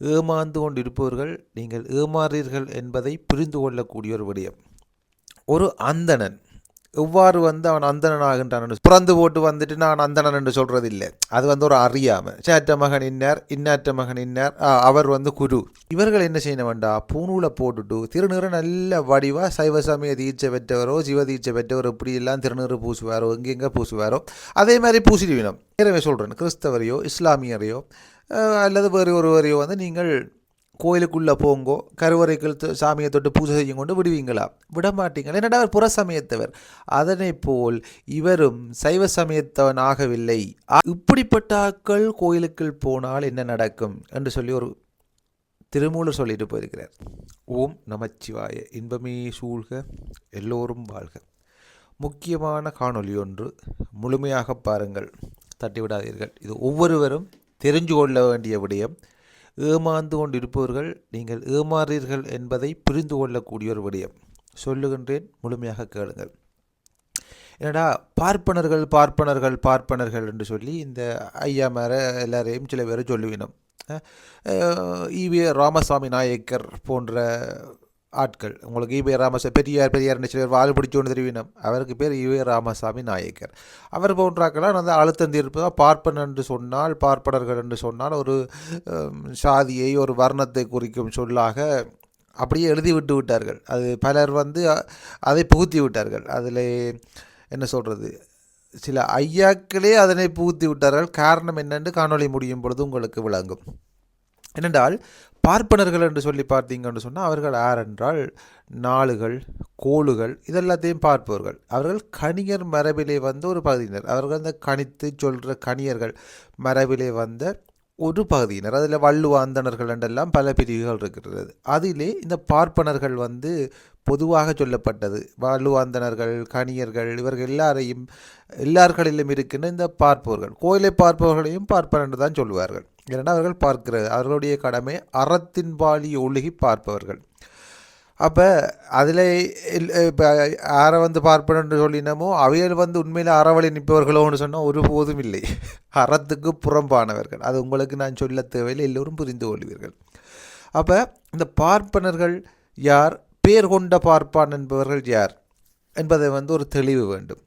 ஏமாந்து கொண்டிருப்பவர்கள் நீங்கள் ஏமாறீர்கள் என்பதை புரிந்து கொள்ளக்கூடிய ஒரு விடயம். ஒரு அந்தணன். எவ்வாறு வந்து அவன் அந்தணன் ஆகின்றான் பிறந்து போட்டு வந்துட்டு நான் அந்தணன் என்று சொல்கிறது இல்லை அது வந்து ஒரு அறியாமை. சேற்ற மகன் இன்னார் இன்னாற்ற மகன் இன்னார். அவர் வந்து குரு. இவர்கள் என்ன செய்யணும் வேண்டாம் பூணூலை போட்டுட்டு திருநீறு நல்ல வடிவாக சைவ சமய தீட்சை பெற்றவரோ சிவ தீட்சை பெற்றவரோ இப்படி எல்லாம் திருநீறு பூசுவாரோ எங்கெங்கே பூசுவாரோ அதே மாதிரி பூசிடுவினோம். ஏற்கனவே சொல்கிறேன் கிறிஸ்தவரையோ இஸ்லாமியரையோ அல்லது வேறு ஒருவரையோ வந்து நீங்கள் கோயிலுக்குள்ளே போங்கோ கருவறைக்குள் சாமியை தொட்டு பூஜை செய்யும் கொண்டு விடுவீங்களா? விட மாட்டீங்களா என்னடா அவர் புற சமயத்தவர். அதனை போல் இவரும் சைவ சமயத்தவன் ஆகவில்லை. இப்படிப்பட்ட ஆட்கள் கோயிலுக்குள் போனால் என்ன நடக்கும்? என்று சொல்லி ஒரு திருமூலர் சொல்லிட்டு போயிருக்கிறார். ஓம் நமச்சிவாய. இன்பமே சூழ்க எல்லோரும் வாழ்க. முக்கியமான காணொளி ஒன்று. முழுமையாக பாருங்கள். தட்டிவிடாதீர்கள். இது ஒவ்வொருவரும் தெரிஞ்சு கொள்ள வேண்டிய விடயம் ஏமாந்து கொண்டிருப்பவர்கள் நீங்கள் ஏமாறீர்கள் என்பதை புரிந்து கொள்ளக்கூடிய ஒரு விடயம். சொல்லுகின்றேன் முழுமையாக கேளுங்கள். என்னடா பார்ப்பனர்கள் பார்ப்பனர்கள் பார்ப்பனர்கள் என்று சொல்லி இந்த ஐயா மேலே எல்லாரையும் சில பேர் சொல்லுவினோம் ஈவி ராமசாமி நாயக்கர் போன்ற ஆட்கள். உங்களுக்கு ஈவே ராமசாமி பெரியார் பெரியார் சில வாழ் பிடிச்சோன்னு தெரிவினம். அவருக்கு பேர் ஈவே ராமசாமி நாயக்கர். அவர் போன்றாக்கெல்லாம் வந்து அழுத்தம் தீர்ப்பதா பார்ப்பன் என்று சொன்னால் பார்ப்பனர்கள் என்று சொன்னால் ஒரு சாதியை ஒரு வர்ணத்தை குறிக்கும் சொல்லாக அப்படியே எழுதி விட்டு விட்டார்கள். அது பலர் வந்து அதை புகுத்தி விட்டார்கள். அதில் என்ன சொல்கிறது சில ஐயாக்களே அதனை புகுத்தி விட்டார்கள். காரணம் என்னென்று காணொளி முடியும் பொழுது உங்களுக்கு விளங்கும். என்னென்றால் பார்ப்பனர்கள் என்று சொல்லி பார்த்தீங்கன்னு சொன்னால் அவர்கள் யார் என்றால் நாளுகள் கோளுகள் இதெல்லாத்தையும் பார்ப்பவர்கள். அவர்கள் கணியர் மரபிலே வந்த ஒரு பகுதியினர். அவர்கள் அந்த கணித்து சொல்கிற கணியர்கள் மரபிலே வந்த ஒரு பகுதியினர். அதில் வள்ளுவாந்தனர்கள் என்றெல்லாம் பல பிரிவுகள் இருக்கிறது அதிலே இந்த பார்ப்பனர்கள் வந்து பொதுவாக சொல்லப்பட்டது. வள்ளுவாந்தனர்கள் கணியர்கள் இவர்கள் எல்லாரையும் எல்லார்களிலும் இருக்கின்ற இந்த பார்ப்பவர்கள். கோயிலை பார்ப்பவர்களையும் பார்ப்பனர் என்று தான் சொல்லுவார்கள் ஏன்னா அவர்கள் பார்க்கிறது. அவர்களுடைய கடமை அறத்தின்பாலி ஒழுகி பார்ப்பவர்கள். அப்போ அதில் இப்போ அற வந்து பார்ப்பனன்னு சொல்லினமோ அவையல் வந்து உண்மையில் அறவழி நிற்பவர்களோன்னு சொன்னால் ஒருபோதும் இல்லை. அறத்துக்கு புறம்பானவர்கள். அது உங்களுக்கு நான் சொல்ல தேவையில்லை எல்லோரும் புரிந்து கொள்வீர்கள். அப்போ இந்த பார்ப்பனர்கள் யார்? பேர் கொண்ட பார்ப்பான் என்பவர்கள் யார்? என்பதை வந்து ஒரு தெளிவு வேண்டும்.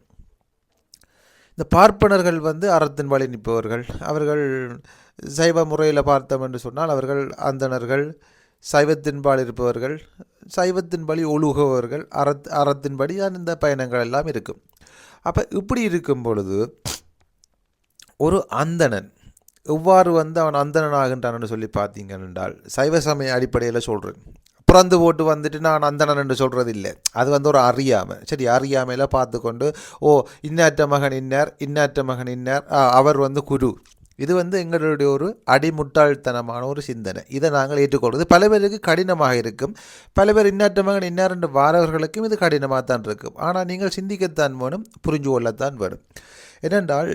இந்த பார்ப்பனர்கள் வந்து அறத்தின் வழி நிற்பவர்கள். அவர்கள் சைவ முறையில் பார்த்தோம் என்று சொன்னால் அவர்கள் அந்தணர்கள் சைவத்தின்பால் இருப்பவர்கள் சைவத்தின்படி ஒழுகுபவர்கள் அறத் அறத்தின்படி தான் இந்த பயணங்கள் எல்லாம் இருக்கும். அப்போ இப்படி இருக்கும் பொழுது ஒரு அந்தணன் எவ்வாறு வந்து அவன் அந்தணன் ஆகின்றான்னு சொல்லி பார்த்தீங்க என்றால் சைவ சமய அடிப்படையில் சொல்கிறேன் பிறந்து போட்டு வந்துட்டு நான் அந்தணன் என்று சொல்கிறது இல்லை அது வந்து ஒரு அறியாமை. சரி அறியாமையில் பார்த்து கொண்டு ஓ இன்னாற்ற மகன் இன்னார் இன்னாற்ற மகன் இன்னார். அவர் வந்து குரு. இது வந்து எங்களுடைய ஒரு அடிமுட்டாள்தனமான ஒரு சிந்தனை. இதை நாங்கள் ஏற்றுக்கொள்வது பல பேருக்கு கடினமாக இருக்கும். பல பேர் இன்னாற்ற மகன் இன்னார் என்று வாரவர்களுக்கும் இது கடினமாக தான் இருக்கும். ஆனால் நீங்கள் சிந்திக்கத்தான் வேணும் புரிஞ்சு கொள்ளத்தான் வேணும். ஏனென்றால்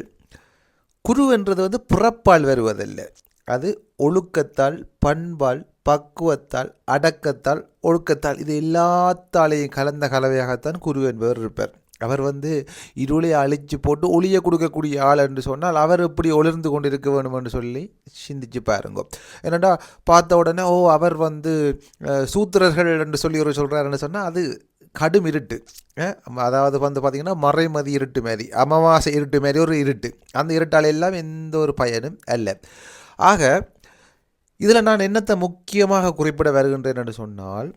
குரு என்றது வந்து புறப்பால் வருவதில்லை. அது ஒழுக்கத்தால் பண்பால் பக்குவத்தால் அடக்கத்தால் ஒழுக்கத்தால் இது எல்லாத்தாலையும் கலந்த கலவையாகத்தான் குரு என்பவர் இருப்பார். அவர் வந்து இருளை அழிச்சு போட்டு ஒளியை கொடுக்கக்கூடிய ஆள் என்று சொன்னால் அவர் எப்படி ஒளிர்ந்து கொண்டு இருக்க வேண்டும் என்று சொல்லி சிந்திச்சு பாருங்க. என்னடா பார்த்த உடனே ஓ அவர் வந்து சூத்திரர்கள் என்று சொல்லி ஒரு சொல்கிறாருன்னு சொன்னால் அது கடும் இருட்டு. அதாவது வந்து பார்த்திங்கன்னா மறைமதி இருட்டு மாதிரி அமாவாசை இருட்டு மாதிரி ஒரு இருட்டு. அந்த இருட்டால் எல்லாம் எந்த ஒரு பயனும் அல்ல. ஆக இதில் நான் என்னத்தை முக்கியமாக குறிப்பிட வருகின்றேன் என்று சொன்னால்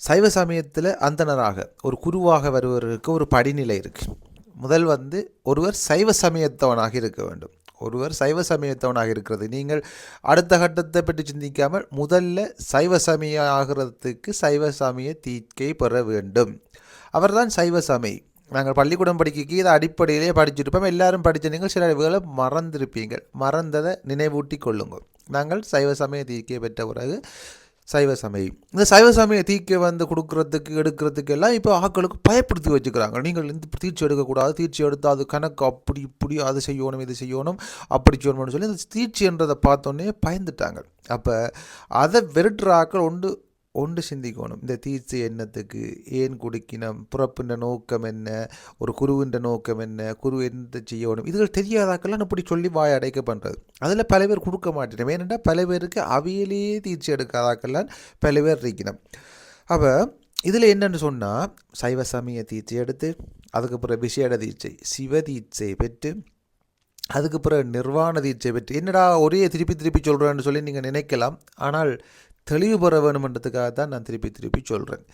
சைவ சமயத்தில் அந்தணராக ஒரு குருவாக வருவதற்கு ஒரு படிநிலை இருக்குது முதல் வந்து ஒருவர் சைவ சமயத்தவனாக இருக்க வேண்டும். ஒருவர் சைவ சமயத்தவனாக இருக்கிறது. நீங்கள் அடுத்த கட்டத்தை பற்றி சிந்திக்காமல் முதல்ல சைவ சமய ஆகிறதுக்கு சைவ சமய தீக்கை பெற வேண்டும். அவர்தான் சைவ சமய. நாங்கள் பள்ளிக்கூடம் படிக்க இதை அடிப்படையிலே படிச்சிருப்போம். எல்லாரும் படித்த நீங்கள் சில வேளை மறந்திருப்பீங்கள் மறந்ததை நினைவூட்டி கொள்ளுங்கள். நாங்கள் சைவ சமய தீக்கை பெற்ற பிறகு சைவ சமயம் இந்த சைவ சமய தீக்கை வந்து கொடுக்கறதுக்கு எடுக்கிறதுக்கு எல்லாம் இப்போ ஆட்களுக்கு பயப்படுத்தி வச்சுக்கிறாங்க. நீங்கள் இந்த தீட்சி எடுக்கக்கூடாது. தீட்சி எடுத்தால் அது கணக்கு அப்படி இப்படி அது செய்யணும் இது செய்யணும் அப்படி செய்யணும்னு சொல்லி இந்த தீட்சின்றதை பார்த்தோன்னே பயந்துட்டாங்க. அப்போ அதை வெறுட்டுற ஆக்கள் ஒன்று ஒன்று சிந்திக்கணும். இந்த தீர்ச்சி என்னத்துக்கு? ஏன் குடிக்கணும் பிறப்பின்ற நோக்கம் என்ன? ஒரு குருவின்ற நோக்கம் என்ன? குரு என்ன செய்யணும்? இதுகள் தெரியாதாக்கெல்லாம் இப்படி சொல்லி வாய் அடைக்க பண்ணுறது அதில் பல பேர் கொடுக்க மாட்டேன் ஏனென்றால் பல பேருக்கு அவியலே தீர்ச்சி எடுக்காதாக்கெல்லாம் பல பேர் இருக்கணும் அப்போ இதில் என்னென்னு சொன்னால் சைவ சமய தீட்சை எடுத்து அதுக்கப்புறம் விஷேட தீட்சை சிவ தீட்சை பெற்று அதுக்கு பிறகு நிர்வாண தீட்சை பெற்று என்னடா ஒரே திருப்பி திருப்பி சொல்கிறேன்னு சொல்லி நீங்கள் நினைக்கலாம். ஆனால் தெளிவு பெற வேணுமன்றதுக்காக தான் நான் திருப்பி திருப்பி சொல்கிறேன்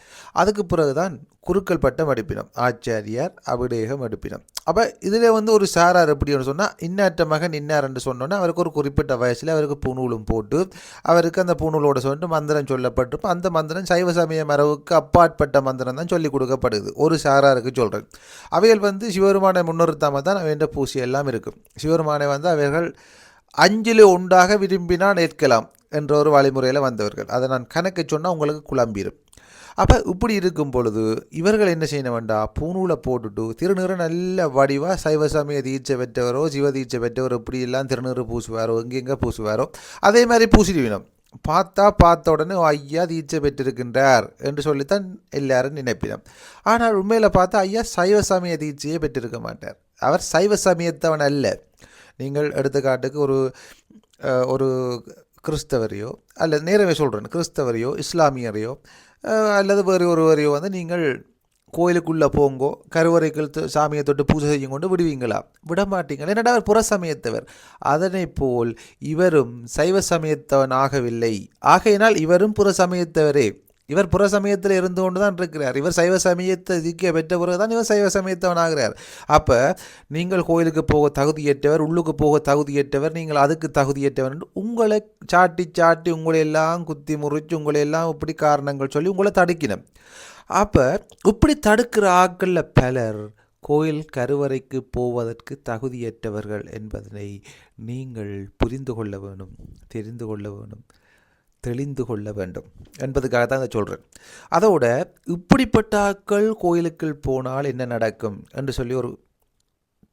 அதுக்கு பிறகு தான் குருக்கள் பட்டம் அடிப்பினம் ஆச்சாரியார் அபிடேகம் அடிப்பினம் அப்போ இதில் வந்து ஒரு சாரார் எப்படின்னு சொன்னால் இன்னாற்ற மகன் இன்னார்ன்னு சொன்னோன்னா அவருக்கு ஒரு குறிப்பிட்ட வயசில் அவருக்கு பூணூலும் போட்டு அவருக்கு அந்த பூநூலோட சொல்லிட்டு மந்திரம் சொல்லப்பட்டிருப்போம் அந்த மந்திரம் சைவ சமய மரபுக்கு அப்பாற்பட்ட மந்திரம் தான் சொல்லி கொடுக்கப்படுது. ஒரு சாராருக்கு சொல்கிறேன் அவைகள் வந்து சிவபெருமானை முன்னிறுத்தாமல் தான் அவன் பூசி எல்லாம் இருக்கும். சிவருமானை வந்து அவர்கள் அஞ்சில் உண்டாக விரும்பினால் ஏற்கலாம் என்ற ஒரு வழிமுறையில் வந்தவர்கள். அதை நான் கணக்கு சொன்னால் உங்களுக்கு குழம்பிடும் அப்போ இப்படி இருக்கும் பொழுது இவர்கள் என்ன செய்யணும் வேண்டாம் பூணூலை போட்டுட்டு திருநீரை நல்ல வடிவாக சைவ சமய தீட்சை பெற்றவரோ சிவ தீட்சை பெற்றவரோ இப்படி எல்லாம் திருநீறு பூசுவாரோ எங்கெங்கே பூசுவாரோ அதே மாதிரி பூசிடுவினோம் பார்த்தா பார்த்த உடனே ஐயா தீட்சை பெற்றிருக்கின்றார் என்று சொல்லித்தான் எல்லாரும் நினைப்பினோம். ஆனால் உண்மையில் பார்த்தா ஐயா சைவ சமய தீட்சையே பெற்றிருக்க மாட்டார். அவர் சைவ சமயத்தவன் அல்ல. நீங்கள் எடுத்துக்காட்டுக்கு ஒரு ஒரு கிறிஸ்தவரையோ அல்லது நேரவே சொல்கிறேன் கிறிஸ்தவரையோ இஸ்லாமியரையோ அல்லது வேறு ஒருவரையோ வந்து நீங்கள் கோயிலுக்குள்ளே போங்கோ கருவறைகள் சாமியை தொட்டு பூஜை செய்யும் கொண்டு விடுவீங்களா? விட மாட்டீங்களா என்னடா அவர் புற சமயத்தவர். அதனை போல் இவரும் சைவ சமயத்தவன் ஆகவில்லை. ஆகையினால் இவரும் புற சமயத்தவரே. இவர் புற சமயத்தில் இருந்து கொண்டு தான் இருக்கிறார். இவர் சைவ சமயத்தை இதுக்கே பெற்ற பிறகு தான் இவர் சைவ சமயத்தவனாகிறார் அப்போ நீங்கள் கோயிலுக்கு போக தகுதியற்றவர் உள்ளுக்கு போக தகுதியற்றவர் நீங்கள் அதுக்கு தகுதியற்றவர் உங்களை சாட்டி சாட்டி உங்களை எல்லாம் குத்தி முறிச்சு உங்களை எல்லாம் இப்படி காரணங்கள் சொல்லி உங்களை தடுக்கினோம் அப்போ இப்படி தடுக்கிற ஆட்களில் பலர் கோயில் கருவறைக்கு போவதற்கு தகுதியற்றவர்கள் என்பதனை நீங்கள் புரிந்து கொள்ள வேணும் தெரிந்து கொள்ள வேணும் தெளிந்து கொள்ள வேண்டும் என்பதுக்காக தான் இதை சொல்கிறேன் அதோட இப்படிப்பட்ட ஆட்கள் கோயிலுக்குள் போனால் என்ன நடக்கும் என்று சொல்லி ஒரு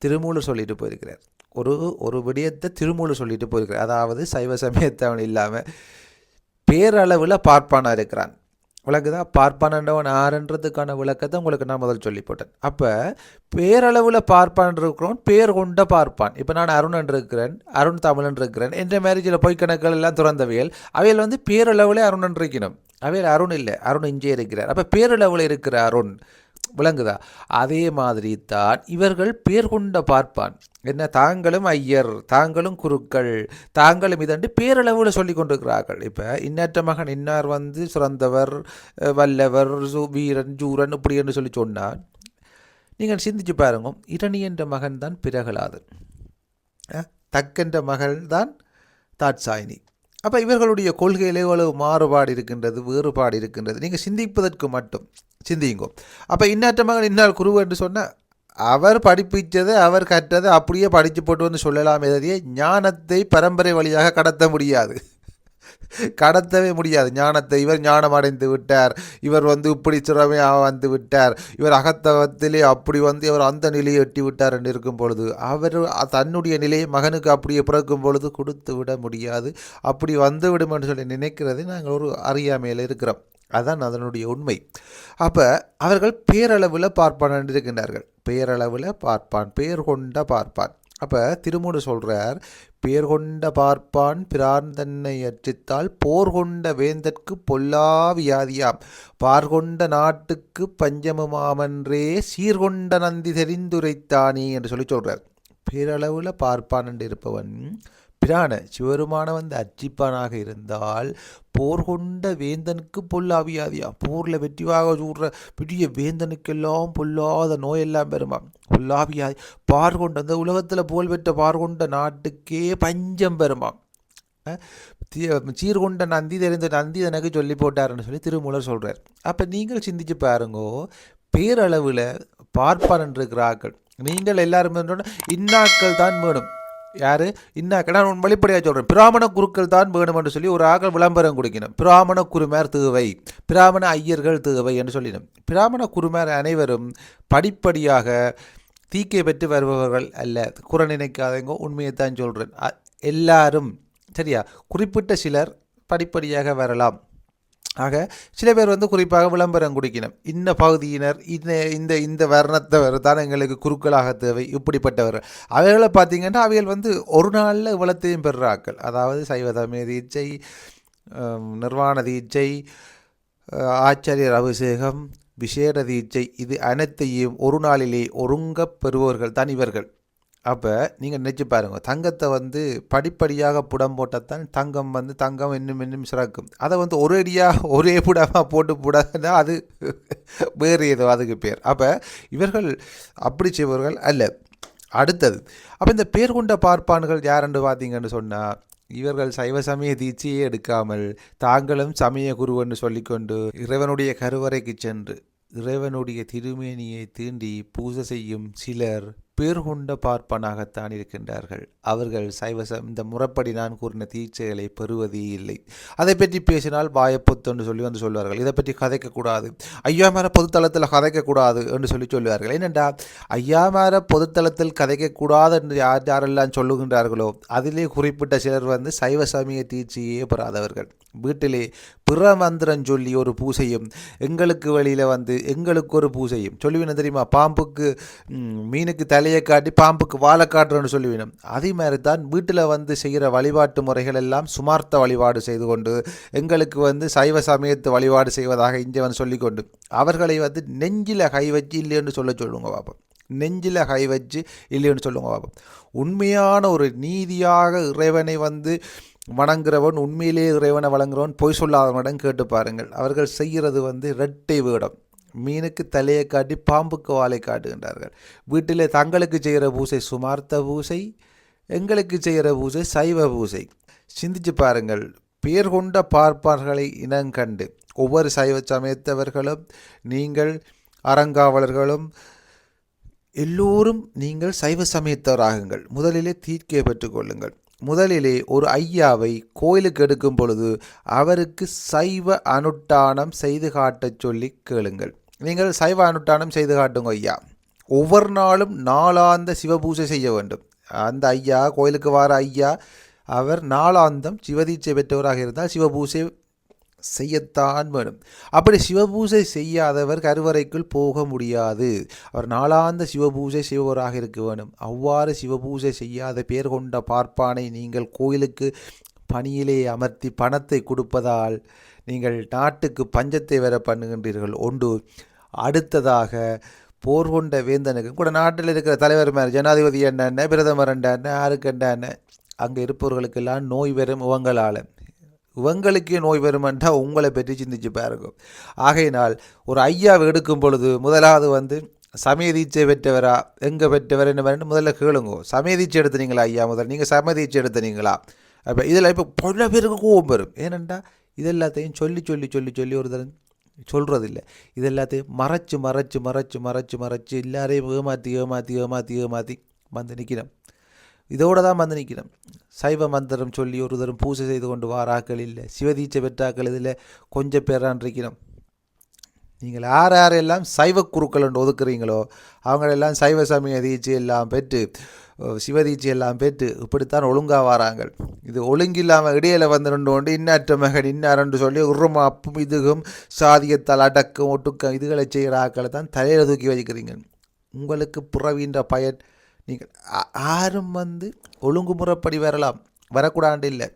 திருமூலர் சொல்லிட்டு போயிருக்கிறார். ஒரு ஒரு விடயத்தை திருமூலர் சொல்லிட்டு போயிருக்கிறார். அதாவது சைவ சமயத்தவன் இல்லாமல் பேரளவில் பார்ப்பானாக இருக்கிறான். விளக்குதா? பார்ப்பானண்டவன் ஆறுன்றதுக்கான விளக்கத்தை உங்களுக்கு நான் முதல் சொல்லி போட்டேன். அப்போ பேரளவில் பார்ப்பான் இருக்கிறோம் பேர் கொண்ட பார்ப்பான். இப்போ நான் அருணன் இருக்கிறேன் அருண் தமிழன் இருக்கிறேன் என்ற மேரேஜில் பொய் கணக்குகள் எல்லாம் துறந்தவையல் அவையில் வந்து பேரளவில் அருணன் இருக்கணும் அவையில் அருண் இல்லை அருண் இங்கே இருக்கிறார். அப்போ பேரளவில் இருக்கிற அருண் விளங்குதா? அதே மாதிரி தான் இவர்கள் பேர் கொண்ட பார்ப்பான். என்ன தாங்களும் ஐயர் தாங்களும் குருக்கள் தாங்களும் இதண்டு பேரளவில் சொல்லி கொண்டிருக்கிறார்கள். இப்போ இன்னற்ற மகன் இன்னார் வந்து சிறந்தவர் வல்லவர் வீரன் ஜூரன் இப்படி என்று சொல்லி சொன்னார் நீங்கள் சிந்திச்சு பாருங்க இரணி என்ற மகன் தான் பிறகலாது தக்கென்ற மகள் தான் தாட்சாயினி. அப்போ இவர்களுடைய கொள்கையில் எவ்வளவு மாறுபாடு இருக்கின்றது வேறுபாடு இருக்கின்றது நீங்கள் சிந்திப்பதற்கு மட்டும். சிந்திங்கோ அப்போ இன்னாற்ற மகன் இன்னார் குரு என்று சொன்னால் அவர் படிப்பிச்சதை அவர் கற்றதை அப்படியே படித்து போட்டு வந்து சொல்லலாம் எதிரியே ஞானத்தை பரம்பரை வழியாக கடத்த முடியாது. கடத்தவே முடியாது. ஞானத்தை இவர் ஞானம் அடைந்து விட்டார். இவர் வந்து இப்படி சிறமையாக வந்து விட்டார். இவர் அகத்தவத்திலே அப்படி வந்து இவர் அந்த நிலையை எட்டி விட்டார் என்று இருக்கும் பொழுது அவர் தன்னுடைய நிலையை மகனுக்கு அப்படியே பிறக்கும் பொழுது கொடுத்து விட முடியாது. அப்படி வந்து விடும் என்று சொல்லி நினைக்கிறதை நாங்கள் ஒரு அறியாமையில் இருக்கிறோம். அதான் அதனுடைய உண்மை. அப்போ அவர்கள் பேரளவில் பார்ப்பான் இருக்கின்றார்கள் பேரளவில் பார்ப்பான் பேர் கொண்ட பார்ப்பான். அப்போ திருமூடு சொல்கிறார் பேர் கொண்ட பார்ப்பான் பிரான் தன்னை அற்றித்தால் போர் கொண்ட வேந்தற்கு பொல்லா வியாதியாம் பார்கொண்ட நாட்டுக்கு பஞ்சமுமாமன்றே சீர்கொண்ட நந்தி தெரிந்துரைத்தானே என்று சொல்லி சொல்கிறார் பேரளவில் பார்ப்பான் என்று இருப்பவன் பிரான சிவருமான வந்து அர்ச்சிப்பானாக இருந்தால் போர் கொண்ட வேந்தனுக்கு பொல்லாவியாதியா போரில் வெற்றிவாக சூடுற பெரிய வேந்தனுக்கெல்லாம் பொல்லாத நோயெல்லாம் பெறுமா? பொல்லாவியாதி பார் கொண்ட அந்த உலகத்தில் புகழ் பெற்ற பார் கொண்ட நாட்டுக்கே பஞ்சம் பெறுமா? சீர்கொண்ட நந்தி தெரிந்த நந்தி எனக்கு சொல்லி போட்டாருன்னு சொல்லி திருமூலர் சொல்கிறார் அப்போ நீங்கள் சிந்திச்சு பாருங்கோ பேரளவில் பார்ப்பான் இருக்கிறார்கள். நீங்கள் எல்லாருமே இன்னாக்கள் தான் வேணும். யார்? இன்னாக்க நான் வெளிப்படையாக சொல்கிறேன் பிராமண குருக்கள் தான் வேணும் என்று சொல்லி ஒரு ஆக்கள் விளம்பரம் கொடுக்கணும். பிராமண குருமார் தேவை. பிராமண ஐயர்கள் தேவை என்று சொல்லினோம். பிராமண குருமார் அனைவரும் படிப்படியாக தீக்கை பெற்று வருபவர்கள் அல்ல. குறை நினைக்காதவங்க உண்மையை தான் சொல்கிறேன் எல்லாரும் சரியா? குறிப்பிட்ட சிலர் படிப்படியாக வரலாம். ஆக சில பேர் வந்து குறிப்பாக விளம்பரம் குடிக்கணும் இன்ன பகுதியினர் இந்த இந்த இந்த வர்ணத்தவர் தான் எங்களுக்கு குருக்களாக தேவை இப்படிப்பட்டவர். அவைகளை பார்த்தீங்கன்னா அவைகள் வந்து ஒரு நாளில் இவ்வளத்தையும் பெறுறாக்கள் அதாவது சைவதமே தீட்சை நிர்வாண தீட்சை ஆச்சாரியர் அபிஷேகம் விசேட தீட்சை இது அனைத்தையும் ஒரு நாளிலே ஒருங்கப் பெறுபவர்கள் தான் இவர்கள். அப்போ நீங்கள் நினச்சி பாருங்கள் தங்கத்தை வந்து படிப்படியாக புடம் போட்டால் தான் தங்கம் வந்து தங்கம் இன்னும் இன்னும் சிறக்கும். அதை வந்து ஒரு அடியாக ஒரே புடமாக போட்டு போடாதுன்னா அது வேறு ஏதோ அதுக்கு பேர். அப்போ இவர்கள் அப்படி செய்பவர்கள் அல்ல. அடுத்தது அப்போ இந்த பேர் கொண்ட பார்ப்பான்கள் யாரென்று பார்த்தீங்கன்னு சொன்னால் இவர்கள் சைவ சமய தீட்சையே எடுக்காமல் தாங்களும் சமய குருவென்று சொல்லிக்கொண்டு இறைவனுடைய கருவறைக்கு சென்று இறைவனுடைய திருமேனியை தீண்டி பூஜை செய்யும் சிலர் பேர் கொண்ட பார்ப்பனாகத்தான் இருக்கின்றார்கள். அவர்கள் சைவசம் இந்த முறைப்படி நான் கூறின தீட்சைகளை பெறுவதே இல்லை. அதை பற்றி பேசினால் வாயப்பொத்துன்னு சொல்லி வந்து சொல்வார்கள். இதை பற்றி கதைக்கக்கூடாது. ஐயாமார பொதுத்தளத்தில் கதைக்கக்கூடாது என்று சொல்லி சொல்வார்கள். ஐயா ஐயாமார பொதுத்தளத்தில் கதைக்கக்கூடாது என்று யார் யாரெல்லாம் சொல்லுகின்றார்களோ அதிலே குறிப்பிட்ட சிலர் வந்து சைவ சமய தீட்சையே பெறாதவர்கள். வீட்டிலே பிற மந்திரம் சொல்லி ஒரு பூசையும் எங்களுக்கு வழியில் வந்து எங்களுக்கு ஒரு பூசையும். சொல்லுவீனம் தெரியுமா? பாம்புக்கு மீனுக்கு தலை தலையை காட்டி பாம்புக்கு வாழை காட்டுறேன்னு சொல்லிவிடும் அதே மாதிரி தான் வீட்டில் வந்து செய்கிற வழிபாட்டு முறைகள் எல்லாம் சுமார்த்த வழிபாடு செய்து கொண்டு எங்களுக்கு வந்து சைவ சமயத்து வழிபாடு செய்வதாக இஞ்சவன் சொல்லிக்கொண்டு அவர்களை வந்து நெஞ்சில் கை வச்சு இல்லைன்னு சொல்ல சொல்லுங்க பாப்பா நெஞ்சில் கை வச்சு இல்லைன்னு சொல்லுங்க பாப்பா உண்மையான ஒரு நீதியாக இறைவனை வந்து வணங்குறவன் உண்மையிலேயே இறைவனை வழங்குறவன் பொய் சொல்லாதவனிடம் கேட்டு பாருங்கள். அவர்கள் செய்கிறது வந்து இரட்டை வேடம். மீனுக்கு தலையை காட்டி பாம்புக்கு வாலை காட்டுகின்றார்கள். வீட்டிலே தங்களுக்கு செய்கிற பூசை சுமார்த்த பூசை எங்களுக்கு செய்கிற பூசை சைவ பூசை. சிந்திச்சு பாருங்கள் பேர் கொண்ட பார்ப்பார்களை இனங்கண்டு ஒவ்வொரு சைவ சமயத்தவர்களும் நீங்கள் அறங்காவலர்களும் எல்லோரும் நீங்கள் சைவ சமயத்தவராகுங்கள். முதலிலே தீர்க்கையை பெற்றுக்கொள்ளுங்கள் முதலிலே ஒரு ஐயாவை கோயிலுக்கு எடுக்கும் பொழுது அவருக்கு சைவ அனுட்டானம் செய்து காட்டச் சொல்லி கேளுங்கள். நீங்கள் சைவ அனுட்டானம் செய்து காட்டுங்க ஐயா. ஒவ்வொரு நாளும் நாளாந்த சிவபூஜை செய்ய வேண்டும். அந்த ஐயா கோயிலுக்கு வார ஐயா அவர் நாளாந்தம் சிவதீட்சை பெற்றவராக இருந்தால் சிவபூஜை செய்யத்தான் வேணும். அப்படி சிவபூஜை செய்யாதவர் கருவறைக்குள் போக முடியாது. அவர் நாளாந்த சிவபூஜை செய்வராக இருக்க வேணும். அவ்வாறு சிவபூஜை செய்யாத பேர் கொண்ட பார்ப்பானை நீங்கள் கோயிலுக்கு பணியிலே அமர்த்தி பணத்தை கொடுப்பதால் நீங்கள் நாட்டுக்கு பஞ்சத்தை வர பண்ணுகின்றீர்கள். ஒன்று அடுத்ததாக போர் கொண்ட வேந்தனுக்கு கூட நாட்டில் இருக்கிற தலைவர் மாதிரி ஜனாதிபதி என்னென்ன பிரதமர் என்ன யாருக்கு அங்கே இருப்பவர்களுக்கெல்லாம் நோய் வரும் இவங்களால் இவங்களுக்கே நோய் வருமென்றால் உங்களை பற்றி சிந்திச்சு பாருங்க. ஆகையினால் ஒரு ஐயாவை எடுக்கும் பொழுது முதலாவது வந்து சமயதீட்சை பெற்றவரா எங்கே பெற்றவர் என்ன முதல்ல கேளுங்க. சமயதீட்சை எடுத்துனீங்களா ஐயா முதல் நீங்கள் சமயதீட்சை எடுத்துனீங்களா? அப்போ இதில் இப்போ பல பேருக்கு கோபம் வரும். ஏனெண்டா இது எல்லாத்தையும் சொல்லி சொல்லி சொல்லி சொல்லி ஒரு தரம் சொல்கிறதில்ல இது எல்லாத்தையும் மறைச்சு மறைச்சு மறைச்சு மறைச்சு மறைச்சு எல்லாரையும் ஏமாற்றி ஏமாற்றி ஏமாற்றி ஏமாற்றி வந்து நிற்கிறோம் இதோடு தான் வந்து நிற்கிறோம் சைவ மந்திரம் சொல்லி ஒரு தரம் பூஜை செய்து கொண்டு வாராக்கள் இல்லை. சிவதீட்சை பெற்றாக்கள் இதில் கொஞ்சம் பேரான் இருக்கிறோம் நீங்கள் யார் யாரெல்லாம் சைவ குருக்கள் ஒதுக்குறீங்களோ அவங்களெல்லாம் சைவ சமய தீட்சை எல்லாம் பெற்று சிவதீச்சி எல்லாம் பெற்று இப்படித்தான் ஒழுங்காக வராங்கள். இது ஒழுங்கில்லாமல் இடையில வந்து ரெண்டு கொண்டு இன்னாற்ற மகன் இன்னாரன்று சொல்லி உருமா அப்பும் இதுகும் சாதியத்தால் அடக்கம் ஒட்டுக்கம் இதுகளை செய்கிற ஆக்களை தான் தலையில் தூக்கி வச்சுக்கிறீங்க உங்களுக்கு புறவின்ற பயன் நீங்கள் யாரும் வந்து ஒழுங்குமுறைப்படி வரலாம். வரக்கூடாது இல்லை.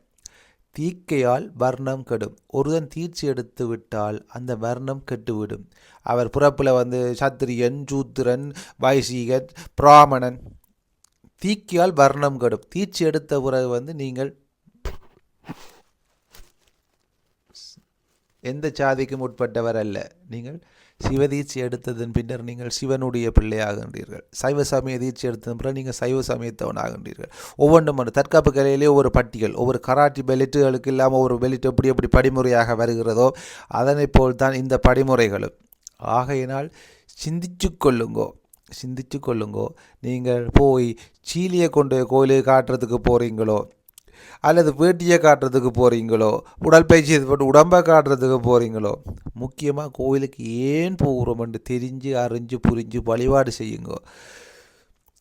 தீக்கையால் வர்ணம் கெடும். ஒருதன் தீர்ச்சி எடுத்து விட்டால் அந்த வர்ணம் கெட்டுவிடும். அவர் புறப்பில் வந்து சத்திரியன் சூத்திரன் வைசீகன் பிராமணன். தீக்கியால் வர்ணம் கெடும். தீச்சி எடுத்த பிறகு வந்து நீங்கள் எந்த சாதிக்கும் உட்பட்டவர் அல்ல. நீங்கள் சிவ தீட்சி எடுத்ததன் பின்னர் நீங்கள் சிவனுடைய பிள்ளையாகின்றீர்கள். சைவ சமய தீட்சி எடுத்ததன் பிறகு நீங்கள் சைவ சமயத்தவன் ஆகின்றீர்கள் ஒவ்வொன்றும் ஒன்று தற்காப்பு கலையிலே ஒவ்வொரு பட்டியல் ஒவ்வொரு கராட்டி பெலிட்டுகளுக்கு இல்லாமல் ஒரு பெலிட் எப்படி எப்படி படிமுறையாக வருகிறதோ அதனைப் போல்தான் இந்த படிமுறைகளும். ஆகையினால் சிந்திச்சு கொள்ளுங்கோ. சிந்திச்சு கொள்ளுங்கோ. நீங்கள் போய் சீலியை கொண்டு கோயிலுக்கு காட்டுறதுக்கு போகிறீங்களோ அல்லது வேட்டியை காட்டுறதுக்கு போகிறீங்களோ உடற்பயிற்சி இது போட்டு உடம்பை காட்டுறதுக்கு போகிறீங்களோ முக்கியமாக கோயிலுக்கு ஏன் போகிறோம்னு தெரிஞ்சு அறிஞ்சு புரிஞ்சு வழிபாடு செய்யுங்க.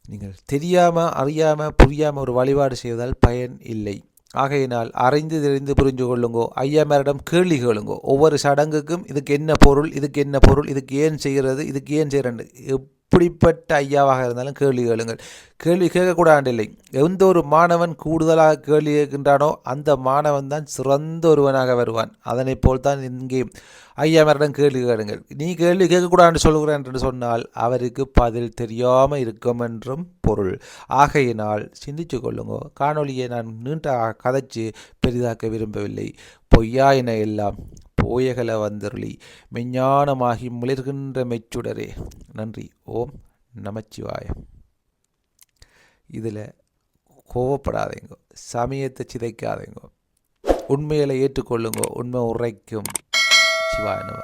நீங்கள் தெரியாமல் அறியாமல் புரியாமல் ஒரு வழிபாடு செய்வதால் பயன் இல்லை. ஆகையினால் அறிந்து தெரிந்து புரிஞ்சு கொள்ளுங்கோ. ஐயாமாரிடம் கேள்வி கேளுங்கோ. ஒவ்வொரு சடங்குக்கும் இதுக்கு என்ன பொருள் இதுக்கு என்ன பொருள் இதுக்கு ஏன் செய்கிறது இதுக்கு ஏன் செய்கிறேன் எப்படிப்பட்ட ஐயாவாக இருந்தாலும் கேள்வி கேளுங்கள். கேள்வி கேட்கக்கூடாது இல்லை எந்த ஒரு மாணவன் கூடுதலாக கேள்வி கேட்கின்றானோ அந்த மாணவன் தான் சிறந்த ஒருவனாக வருவான். அதனை போல் தான் இங்கே ஐயாமரிடம் கேள்வி கேளுங்கள். நீ கேள்வி கேட்கக்கூடாதுன்னு சொல்கிறேன் என்று சொன்னால் அவருக்கு பதில் தெரியாமல் இருக்கும் என்றும் பொருள். ஆகையினால் சிந்திச்சு கொள்ளுங்க. காணொலியை நான் நீண்ட கதைச்சு பெரிதாக்க விரும்பவில்லை. பொய்யா என எல்லாம். போயகல வந்தருளி. மெஞ்ஞானமாகி மிளிர்கின்ற மெச்சுடரே. நன்றி. ஓம் நமச்சிவாய. இதில் கோவப்படாதேங்க. சமயத்தை சிதைக்காதீங்க. உண்மையில ஏற்றுக்கொள்ளுங்க. உண்மை உரைக்கும். சிவாய